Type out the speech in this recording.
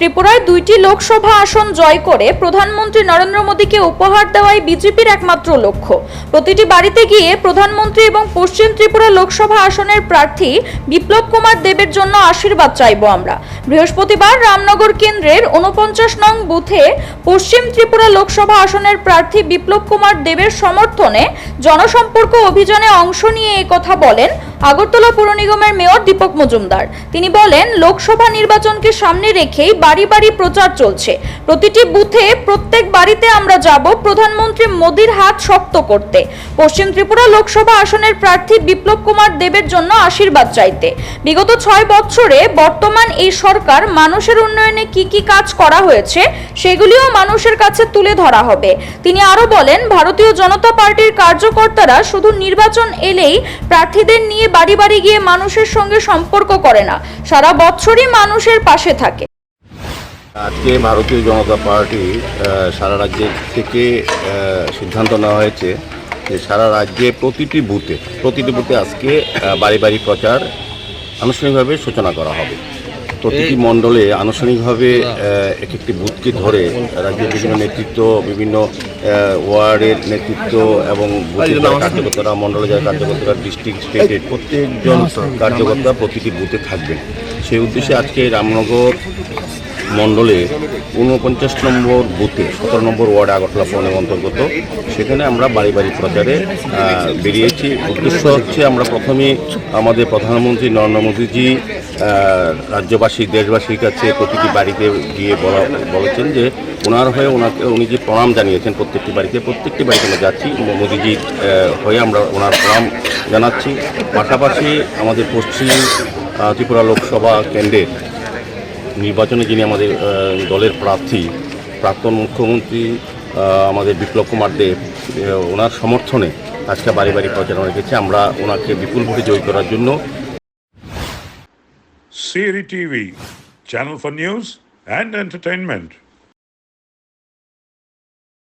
ত্রিপুরায় দুইটি লোকসভা আসন জয় করে প্রধানমন্ত্রী নরেন্দ্র মোদীকে উপহার দেওয়াই বিজেপির একমাত্র লক্ষ্য। প্রতিটি বাড়িতে গিয়ে প্রধানমন্ত্রী এবং পশ্চিম ত্রিপুরা লোকসভা আসনের প্রার্থী বিপ্লব কুমার দেবের জন্য আশীর্বাদ চাইব আমরা। বৃহস্পতিবার রামনগর কেন্দ্রের উনপঞ্চাশ নং বুথে পশ্চিম ত্রিপুরা লোকসভা আসনের প্রার্থী বিপ্লব কুমার দেবের সমর্থনে জনসম্পর্ক অভিযানে অংশ নিয়ে কথা বলেন আগরতলা পুর নিগমের মেয়র দীপক মজুমদার। তিনি বলেন, লোকসভা নির্বাচনকে সামনে রেখেই বাড়ি বাড়ি প্রচার চলছে। প্রতিটি বুথে প্রত্যেক বাড়িতে আমরা যাব প্রধানমন্ত্রী মোদীর হাত শক্ত করতে। পশ্চিম ত্রিপুরা লোকসভা আসনের প্রার্থী বিপ্লব কুমার দেবের জন্য আশীর্বাদ চাইতে। বিগত ছয় বছরে বর্তমান এই সরকার মানুষের উন্নয়নে কি কি কাজ করা হয়েছে, সেগুলিও মানুষের কাছে তুলে ধরা হবে। তিনি আরও বলেন, ভারতীয় জনতা পার্টির কার্যকর্তারা শুধু নির্বাচন এলেই প্রার্থীদের নিয়ে বাড়ি বাড়ি গিয়ে মানুষের সঙ্গে সম্পর্ক করে না। সারা বছরই মানুষের পাশে থাকে। আজকে ভারতীয় জনতা পার্টি সারা রাজ্যের থেকে সিদ্ধান্ত নেওয়া হয়েছে যে সারা রাজ্যে প্রতিটি বুথে প্রতিটি বুথে আজকে বাড়ি বাড়ি প্রচার আনুষ্ঠানিকভাবে সূচনা করা হবে। প্রতিটি মণ্ডলে আনুষ্ঠানিকভাবে এক একটি বুথকে ধরে রাজ্যের বিভিন্ন নেতৃত্ব বিভিন্ন ওয়ার্ডের নেতৃত্ব এবং কার্যকর্তারা মণ্ডলে যারা কার্যকর্তারা ডিস্ট্রিক্ট স্টেটের প্রত্যেকজন কার্যকর্তা প্রতিটি বুথে থাকবেন। সেই উদ্দেশ্যে আজকে রামনগর মণ্ডলে ঊনপঞ্চাশ নম্বর বুথে, সতেরো নম্বর ওয়ার্ড আগরতলা পৌনের অন্তর্গত, সেখানে আমরা বাড়ি বাড়ি প্রচারে বেরিয়েছি। উদ্দেশ্য হচ্ছে আমরা প্রথমে আমাদের প্রধানমন্ত্রী নরেন্দ্র মোদীজি রাজ্যবাসী, দেশবাসীর কাছে প্রতিটি বাড়িতে গিয়ে বলা বলেছেন যে ওনার হয়ে ওনাকে উনি যে প্রণাম জানিয়েছেন প্রত্যেকটি বাড়িতে প্রত্যেকটি বাড়িতে আমরা যাচ্ছি। মোদীজির হয়ে আমরা ওনার প্রণাম জানাচ্ছি। পাশাপাশি আমাদের পশ্চিম ত্রিপুরা লোকসভা কেন্দ্রের নির্বাচনে যিনি আমাদের দলের প্রার্থী, প্রাক্তন মুখ্যমন্ত্রী আমাদের বিপ্লব কুমার দেব ওনার সমর্থনে আজকে বাড়ি বাড়ি প্রচারণা রেখেছে আমরা ওনাকে বিপুল ভোটে জয়ী করার জন্য Siri TV, channel for news and entertainment.